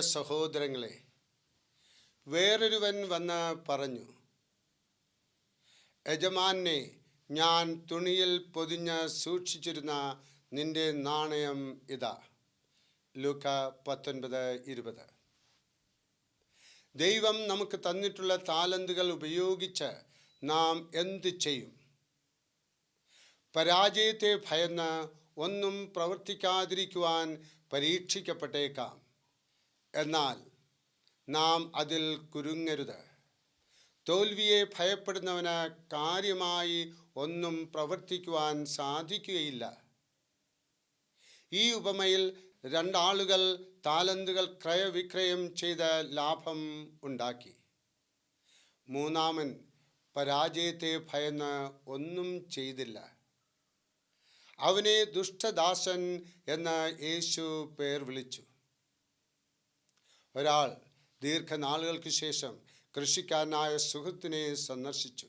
സഹോദരങ്ങളെ വേറൊരുവൻ വന്ന് പറഞ്ഞു യജമാനെ ഞാൻ തുണിയിൽ പൊതിഞ്ഞ് സൂക്ഷിച്ചിരുന്ന നിന്റെ നാണയം ഇതാ. ലൂക്ക പത്തൊൻപത് ഇരുപത്. ദൈവം നമുക്ക് തന്നിട്ടുള്ള താലന്തുകൾ ഉപയോഗിച്ച് നാം എന്ത് ചെയ്യും? പരാജയത്തെ ഭയന്ന് ഒന്നും പ്രവർത്തിക്കാതിരിക്കുവാൻ പരീക്ഷിക്കപ്പെട്ടേക്കാം. എന്നാൽ നാം അതിൽ കുരുങ്ങരുത്. തോൽവിയെ ഭയപ്പെടുന്നവന് കാര്യമായി ഒന്നും പ്രവർത്തിക്കുവാൻ സാധിക്കുകയില്ല. ഈ ഉപമയിൽ രണ്ടാളുകൾ താലന്തുകൾ ക്രയവിക്രയം ചെയ്ത് ലാഭം ഉണ്ടാക്കി. മൂന്നാമൻ പരാജയത്തെ ഭയന്ന് ഒന്നും ചെയ്തില്ല. അവനെ ദുഷ്ടദാസൻ എന്ന് യേശു പേർ വിളിച്ചു. ഒരാൾ ദീർഘനാളുകൾക്ക് ശേഷം കൃഷിക്കാരനായ സുഹൃത്തിനെ സന്ദർശിച്ചു.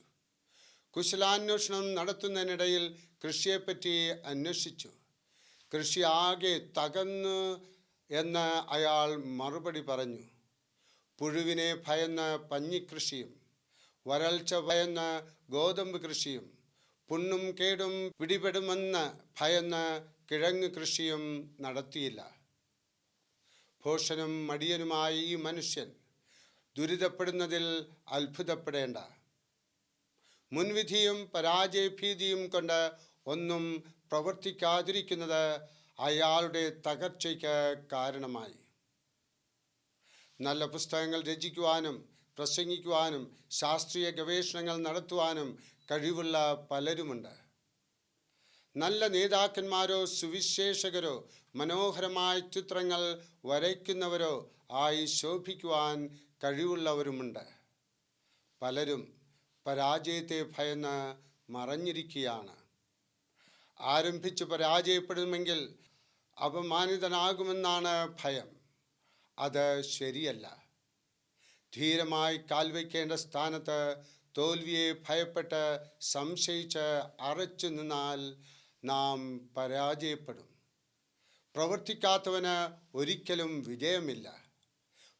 കുശലാന്വേഷണം നടത്തുന്നതിനിടയിൽ കൃഷിയെപ്പറ്റി അന്വേഷിച്ചു. കൃഷി ആകെ തകന്നു എന്ന് അയാൾ മറുപടി പറഞ്ഞു. പുഴുവിനെ ഭയന്ന് പഞ്ഞിക്കൃഷിയും വരൾച്ച ഭയന്ന ഗോതമ്പ് കൃഷിയും പുണ്ണും കേടും പിടിപെടുമെന്ന് ഭയന്ന് കിഴങ്ങ് കൃഷിയും നടത്തിയില്ല. ഭോഷനും മടിയനുമായ ഈ മനുഷ്യൻ ദുരിതപ്പെടുന്നതിൽ അത്ഭുതപ്പെടേണ്ട. മുൻവിധിയും പരാജയഭീതിയും കൊണ്ട് ഒന്നും പ്രവർത്തിക്കാതിരിക്കുന്നത് അയാളുടെ തകർച്ചയ്ക്ക് കാരണമായി. നല്ല പുസ്തകങ്ങൾ രചിക്കുവാനും പ്രസംഗിക്കുവാനും ശാസ്ത്രീയ ഗവേഷണങ്ങൾ നടത്തുവാനും കഴിവുള്ള പലരുമുണ്ട്. നല്ല നേതാക്കന്മാരോ സുവിശേഷകരോ മനോഹരമായ ചിത്രങ്ങൾ വരയ്ക്കുന്നവരോ ആയി ശോഭിക്കുവാൻ കഴിവുള്ളവരുമുണ്ട്. പലരും പരാജയത്തെ ഭയന്ന് മറഞ്ഞിരിക്കുകയാണ്. ആരംഭിച്ച് പരാജയപ്പെടുമെങ്കിൽ അപമാനിതനാകുമെന്നാണ് ഭയം. അത് ശരിയല്ല. ധീരമായി കാൽവയ്ക്കേണ്ട സ്ഥാനത്ത് തോൽവിയെ ഭയപ്പെട്ട് സംശയിച്ച് അറച്ചു നിന്നാൽ നാം പരാജയപ്പെടും. പ്രവർത്തിക്കാത്തവന് ഒരിക്കലും വിജയമില്ല.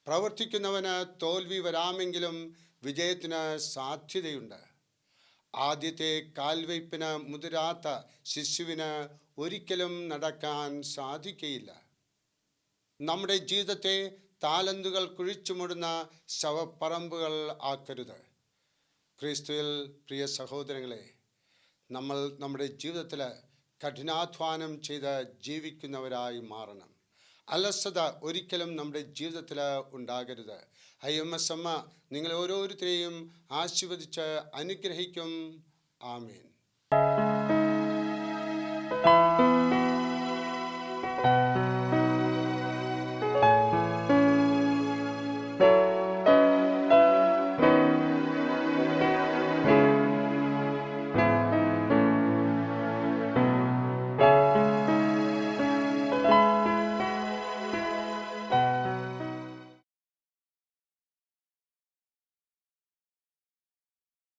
പ്രവർത്തിക്കുന്നവന് തോൽവി വരാമെങ്കിലും വിജയത്തിന് സാധ്യതയുണ്ട്. ആദ്യത്തെ കാൽവയ്പ്പിന് മുതിരാത്ത ശിശുവിന് ഒരിക്കലും നടക്കാൻ സാധിക്കയില്ല. നമ്മുടെ ജീവിതത്തെ താലന്തുകൾ കുഴിച്ചുമൂടുന്ന ശവപ്പറമ്പുകൾ ആക്കരുത്. ക്രിസ്തുവിൽ പ്രിയ സഹോദരങ്ങളെ നമ്മൾ നമ്മുടെ ജീവിതത്തിൽ കഠിനാധ്വാനം ചെയ്ത് ജീവിക്കുന്നവരായി മാറണം. അലസത ഒരിക്കലും നമ്മുടെ ജീവിതത്തിൽ ഉണ്ടാകരുത്. ഐ എം എസ് അമ്മ നിങ്ങൾ ഓരോരുത്തരെയും ആശീർവദിച്ച് അനുഗ്രഹിക്കും. ആമീൻ.